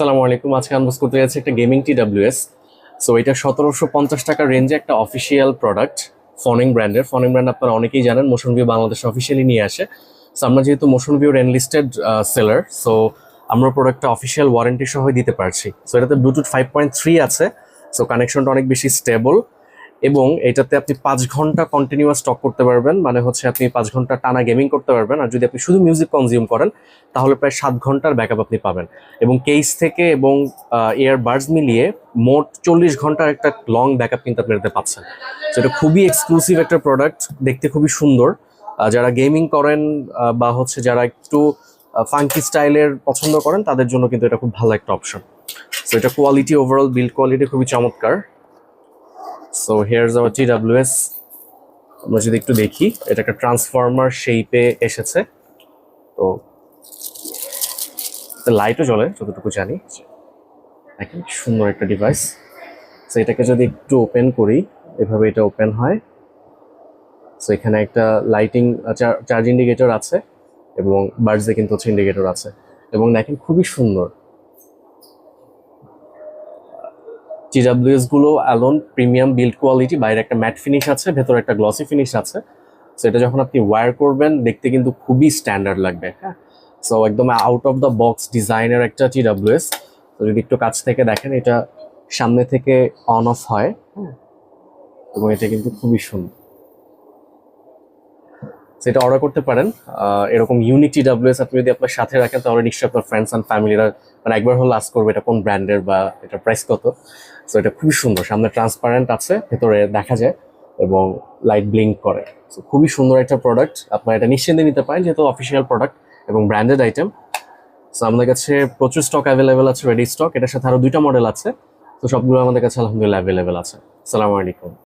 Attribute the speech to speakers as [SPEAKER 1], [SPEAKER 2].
[SPEAKER 1] আসসালামু আলাইকুম। আজকে আনবক্স করতে যাচ্ছি একটা গেমিং টি ডাব্লিউএস সো এটা সতেরোশো পঞ্চাশ টাকার রেঞ্জে একটা অফিসিয়াল প্রোডাক্ট ফনিং ব্র্যান্ডের ফনিং ব্র্যান্ড আপনারা অনেকেই জানেন মোশন ভিউ বাংলাদেশ অফিসিয়ালি নিয়ে আসে। সো আমরা যেহেতু মোশন ভিউর এনলিস্টেড সেলার সো আমরা প্রোডাক্টটা অফিসিয়াল ওয়ারেন্টি সহ দিতে পারছি। সো এটাতে ব্লুটুথ ফাইভ পয়েন্ট থ্রি আছে। সো কানেকশনটা অনেক বেশি স্টেবল এবং এটাতে আপনি পাঁচ ঘণ্টা কন্টিনিউয়াস স্টক করতে পারবেন মানে হচ্ছে আপনি পাঁচ ঘণ্টা টানা গেমিং করতে পারবেন। আর যদি আপনি শুধু মিউজিক কনজিউম করেন, তাহলে প্রায় সাত ঘণ্টার ব্যাকআপ আপনি পাবেন। এবং কেস থেকে এবং এয়ার বার্ডস মিলিয়ে মোট চল্লিশ ঘণ্টার একটা লং ব্যাকআপ কিন্তু আপনি এটাতে পাচ্ছেন। এটা খুবই এক্সক্লুসিভ একটা প্রোডাক্ট দেখতে খুবই সুন্দর। যারা গেমিং করেন বা হচ্ছে যারা একটু ফাঙ্কি স্টাইলের পছন্দ করেন, তাদের জন্য কিন্তু এটা খুব ভালো একটা অপশন সো এটা কোয়ালিটি ওভারঅল বিল্ড কোয়ালিটি খুবই চমৎকার। So here's our T WS আমরা যদি একটু দেখি এটা একটা ট্রান্সফর্মার শেপে এসেছে। তো লাইটও জ্বলে, যতটুকু জানি। দেখেন, সুন্দর একটা ডিভাইস সো এটাকে যদি একটু ওপেন করি, এভাবে এটা ওপেন হয়। সো এখানে একটা লাইটিং চার্জ ইন্ডিকেটর আছে এবং বার্ডসে কিন্তু হচ্ছে ইন্ডিকেটর আছে। এবং দেখেন, খুবই সুন্দর। টিডাব্লিউএসগুলো অ্যালোন প্রিমিয়াম বিল্ড কোয়ালিটি বাইরে একটা ম্যাট ফিনিশ আছে, ভেতরে একটা গ্লসি ফিনিশ আছে। সো এটা যখন আপনি ওয়্যার করবেন, দেখতে কিন্তু খুবই স্ট্যান্ডার্ড লাগবে হ্যাঁ? সো একদম আউট অফ দ্য বক্স ডিজাইনের একটা টিডাব্লিউএস তো যদি একটু কাছ থেকে দেখেন, এটা সামনে থেকে অন অফ হয় হ্যাঁ? এবং এটা কিন্তু খুবই সুন্দর। সেটা অর্ডার করতে পারেন। এরকম ইউনিক টিডাব্লিউএস আপনি যদি আপনার সাথে রাখেন, তাহলে নিশ্চয়ই আপনার ফ্রেন্ডস অ্যান্ড ফ্যামিলিরা মানে একবার হলো আস্ক করবে এটা কোন ব্র্যান্ডের বা এটা প্রাইস কত। সো এটা খুবই সুন্দর। সামনে ট্রান্সপারেন্ট আছে, ভেতরে দেখা যায় এবং লাইট ব্লিঙ্ক করে। সো খুবই সুন্দর একটা প্রোডাক্ট আপনারা এটা নিশ্চিন্তে নিতে পারেন, যেহেতু অফিসিয়াল প্রোডাক্ট এবং ব্র্যান্ডেড আইটেম সো আমাদের কাছে প্রচুর স্টক অ্যাভেলেবেল আছে রেডি স্টক এটার সাথে আরও দুইটা মডেল আছে। তো সবগুলো আমাদের কাছে আলহামদুলিল্লাহ অ্যাভেলেবেল আছে। সালামু আলাইকুম।